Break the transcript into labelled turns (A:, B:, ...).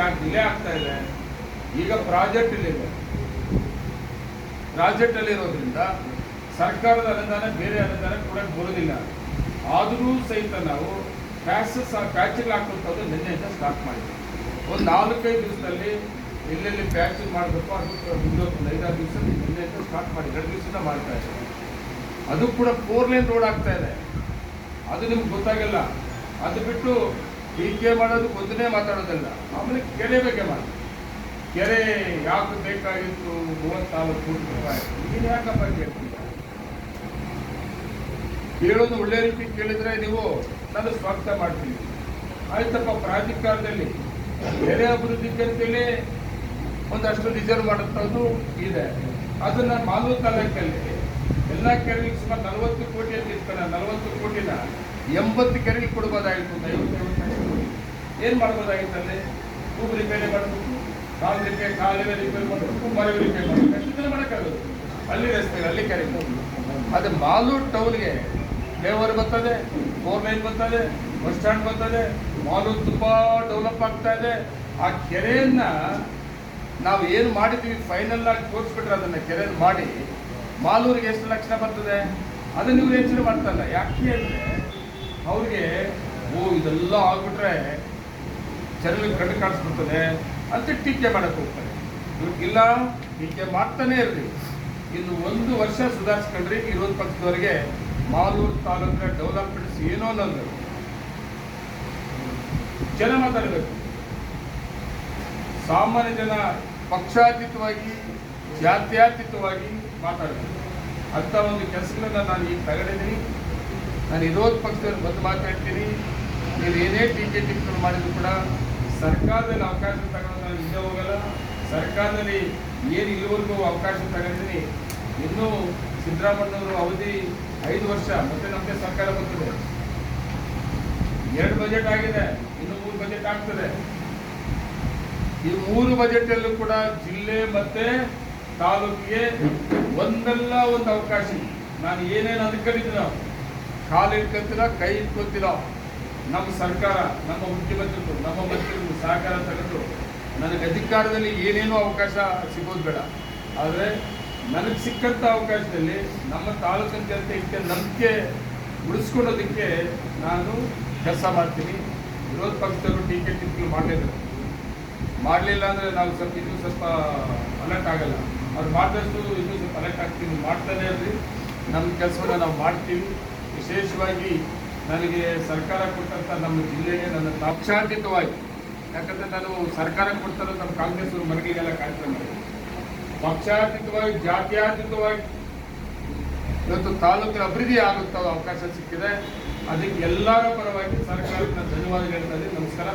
A: ಯಾಕೆ ಡಿಲೇ ಆಗ್ತಾ ಇದೆ. ಈಗ ಪ್ರಾಜೆಕ್ಟ್ ಇದೆ ಪ್ರಾಜೆಕ್ಟ್ ಅಲ್ಲಿ ಇರೋದ್ರಿಂದ ಸರ್ಕಾರದ ಅನುದಾನ, ಬೇರೆ ಅನುದಾನ ಕೂಡ ಬರೋದಿಲ್ಲ. ಆದರೂ ಸಹಿತ ನಾವು ಪ್ಯಾಸಸ್ ಪ್ಯಾಚಿಂಗ್ ಹಾಕುವಂಥದ್ದು ನಿನ್ನೆಯಿಂದ ಸ್ಟಾರ್ಟ್ ಮಾಡಿದ್ವಿ. ಒಂದು ನಾಲ್ಕೈದು ದಿವಸದಲ್ಲಿ ಎಲ್ಲೆಲ್ಲಿ ಪ್ಯಾಚಿಂಗ್ ಮಾಡಬೇಕು ಅದು ಒಂದು ಐದಾರು ದಿವಸ ನಿನ್ನೆಯಿಂದ ಸ್ಟಾರ್ಟ್ ಮಾಡಿ, ಎರಡು ದಿವಸದಿಂದ ಮಾಡ್ತಾ ಇದ್ದೀವಿ ಅದು ಕೂಡ ಫೋರ್ ಲೈನ್ ರೋಡ್ ಆಗ್ತಾ ಇದೆ. ಅದು ನಿಮ್ಗೆ ಗೊತ್ತಾಗಲ್ಲ. ಅದು ಬಿಟ್ಟು ಟೀಕೆ ಮಾಡೋದು ಒಂದನೇ ಮಾತಾಡೋದಲ್ಲ, ಆಮೇಲೆ ಕೆರೆ ಬಗ್ಗೆ ಮಾಡಿ ಕೆರೆ ಯಾಕೆ ಬೇಕಾಗಿತ್ತು ಮೂವತ್ನಾಲ್ಕು ಕೋಟಿ ರೂಪಾಯಿ? ನೀನು ಯಾಕಪ್ಪ ಕೇಳ್ತೀಯ? ಕೇಳೋದು ಒಳ್ಳೆ ರೀತಿ ಕೇಳಿದ್ರೆ ನೀವು ನಾನು ಸ್ವಾಗತ ಮಾಡ್ತೀನಿ. ಆಯ್ತಪ್ಪ, ಪ್ರಾಧಿಕಾರದಲ್ಲಿ ಕೆರೆ ಅಭಿವೃದ್ಧಿ ಅಂತೇಳಿ ಒಂದಷ್ಟು ರಿಸರ್ವ್ ಮಾಡುತ್ತದ್ದು ಇದೆ. ಅದನ್ನ ಮಾಲು ತಾಲೂಕಲ್ಲಿ ಎಲ್ಲ ಕೆರೆಗೆ ಸುಮಾರು ನಲವತ್ತು ಕೋಟಿ ಅಂತ ಇರ್ತಾನೆ ನಲವತ್ತು ಕೋಟಿನ ಎಂಬತ್ತು ಕೆರೆಗೆ ಕೊಡ್ಬೋದಾಗಿತ್ತು ಕೋಟಿ ಏನು ಮಾಡ್ಬೋದಾಗಿತ್ತು ಅಲ್ಲಿ? ರಿಪೇರಿ ಮಾಡಬೇಕು ಕಾಲು ರಿಪೇರಿ ಕಾಲುವೆ ರಿಪೇರಿ ಮಾಡಬೇಕು ಮರ ರಿಪೇರಿ ಮಾಡಬೇಕು ಅಷ್ಟು ಜನ ಮಾಡೋಕ್ಕಾಗೋದು ಅಲ್ಲಿ ರಸ್ತೆ ಅಲ್ಲಿ ಕೆರೆಗೆ ಅದು ಮಾಲೂರು ಟೌನ್ಗೆ ಫ್ಲೇವರ್ ಬರ್ತದೆ ಫೋರ್ ಲೈನ್ ಬರ್ತದೆ ಬಸ್ ಸ್ಟ್ಯಾಂಡ್ ಬರ್ತದೆ, ಮಾಲೂರು ತುಂಬ ಡೆವಲಪ್ ಆಗ್ತಾ ಇದೆ. ಆ ಕೆರೆಯನ್ನ ನಾವು ಏನು ಮಾಡಿದ್ದೀವಿ ಫೈನಲ್ ಆಗಿ ತೋರಿಸ್ಬಿಟ್ರೆ ಅದನ್ನ ಕೆರೆಯನ್ನು ಮಾಡಿ, ಮಾಲೂರಿಗೆ ಎಷ್ಟು ಲಕ್ಷ ಬರ್ತದೆ? ಅದನ್ನ ಇವ್ರು ಯೋಚನೆ ಮಾಡ್ತಲ್ಲ ಯಾಕೆ ಅಂದ್ರೆ ಅವ್ರಿಗೆ, ಓ, ಇದೆಲ್ಲ ಆಗ್ಬಿಟ್ರೆ ಜನರಿಗೆ ಕಣ್ಣು ಕಾಣಿಸ್ಬಿಡ್ತದೆ ಅಂತ ಟೀಕೆ ಮಾಡಕ್ಕೆ ಹೋಗ್ತಾರೆ. ಇಲ್ಲ, ಟೀಕೆ ಮಾಡ್ತಾನೆ ಇರಲಿ. ಇನ್ನು ಒಂದು ವರ್ಷ ಸುಧಾರಿಸ್ಕೊಂಡ್ರಿ ವಿರೋಧ ಪಕ್ಷದವರಿಗೆ ಮಾಲೂರು ತಾಲೂಕಿನ ಡೆವಲಪ್ಮೆಂಟ್ಸ್ ಏನೋ ಅನ್ನೋದು ಜನ ಮಾತಾಡಬೇಕು. ಸಾಮಾನ್ಯ ಜನ ಪಕ್ಷಾತೀತವಾಗಿ, ಜಾತ್ಯಾತೀತವಾಗಿ ಮಾತಾಡಬೇಕು. ಅಂಥ ಒಂದು ಕೆಲಸಗಳನ್ನ ನಾನು ಈಗ ತಗೊಂಡಿದ್ದೀನಿ. ನಾನು ವಿರೋಧ ಪಕ್ಷದವ್ರು ಬಂದು ಮಾತಾಡ್ತೀನಿ. ನೀವು ಏನೇ ಟೀಕೆ ಟಿಪ್ಪಣಿ ಮಾಡಿದ್ರು ಕೂಡ ಸರ್ಕಾರದಲ್ಲಿ ಅವಕಾಶ ತಗೊಳ್ಳೋ ನಾನು ಹಿಂದೆ ಹೋಗಲ್ಲ. ಸರ್ಕಾರದಲ್ಲಿ ಏನು ಇಲ್ಲಿವರೆಗೂ ಅವಕಾಶ ತಗೊಂಡಿದ್ದೀನಿ. ಇನ್ನೂ ಸಿದ್ದರಾಮಣ್ಣವರು ಅವಧಿ ಐದು ವರ್ಷ, ಮತ್ತೆ ನಮಗೆ ಸರ್ಕಾರ ಬರ್ತದೆ ಎರಡು ಬಜೆಟ್ ಆಗಿದೆ, ಇನ್ನು ಮೂರು ಬಜೆಟ್ ಆಗ್ತದೆ. ಈ ಮೂರು ಬಜೆಟ್ ಅಲ್ಲೂ ಕೂಡ ಜಿಲ್ಲೆ ಮತ್ತೆ ತಾಲೂಕಿಗೆ ಒಂದಲ್ಲ ಒಂದು ಅವಕಾಶ. ನಾನು ಏನೇನು ಅನ್ಕೊಂಡಿದ್ದೀನೋ ಕಾಲು ಇಟ್ಕೊತಿಲ್ಲ ಕೈ ಇಟ್ಕೊತಿಲ್ಲ ನಮ್ಮ ಸರ್ಕಾರ, ನಮ್ಮ ಮುಖ್ಯಮಂತ್ರಿಗಳು, ನಮ್ಮ ಮಂತ್ರಿಗಳು ಸಹಕಾರ ತಗೊಂಡು ನನಗೆ ಅಧಿಕಾರದಲ್ಲಿ ಏನೇನೋ ಅವಕಾಶ ಸಿಗೋದು ಬೇಡ. ಆದರೆ ನನಗೆ ಸಿಕ್ಕಂಥ ಅವಕಾಶದಲ್ಲಿ ನಮ್ಮ ತಾಲೂಕಿನ ಇದಕ್ಕೆ ನಂಬಿಕೆ ಉಳಿಸ್ಕೊಳ್ಳೋದಕ್ಕೆ ನಾನು ಕೆಲಸ ಮಾಡ್ತೀನಿ. ವಿರೋಧ ಪಕ್ಷದವರು ಟೀಕೆ ಟಿಪ್ಪಣಿ ಮಾಡಲಿಲ್ಲ ಮಾಡಲಿಲ್ಲ ಅಂದರೆ ನಾವು ಸ್ವಲ್ಪ ಇನ್ನೂ ಸ್ವಲ್ಪ ಅಲರ್ಟ್ ಆಗಲ್ಲ. ಅವ್ರು ಮಾಡಿದಷ್ಟು ಇನ್ನೂ ಸ್ವಲ್ಪ ಅಲರ್ಟ್ ಆಗ್ತೀವಿ. ಮಾಡ್ತಾನೆ ಇರಲಿ ನಮ್ಮ ಕೆಲಸವನ್ನು ನಾವು ಮಾಡ್ತೀವಿ. ವಿಶೇಷವಾಗಿ ನನಗೆ ಸರ್ಕಾರ ಕೊಟ್ಟಂಥ ನಮ್ಮ ಜಿಲ್ಲೆಗೆ ನನ್ನ ಪಕ್ಷಾತೀತವಾಗಿ ಯಾಕಂದರೆ ನಾನು ಸರ್ಕಾರ ಕೊಡ್ತಾರೋ ನಮ್ಮ ಕಾಂಗ್ರೆಸ್ ಮನೆಗೆಲ್ಲ ಕಾರ್ಯಕ್ರಮ. ಪಕ್ಷಾತೀತವಾಗಿ ಜಾತ್ಯಾತೀತವಾಗಿ ಇವತ್ತು ತಾಲೂಕಿನ ಅಭಿವೃದ್ಧಿ ಆಗುತ್ತ ಅವಕಾಶ ಸಿಕ್ಕಿದೆ ಅದಕ್ಕೆ ಎಲ್ಲರ ಪರವಾಗಿ ಸರ್ಕಾರಕ್ಕೆ ನಾನು ಧನ್ಯವಾದ ಹೇಳ್ತಾ ಇದ್ದೀನಿ ನಮಸ್ಕಾರ.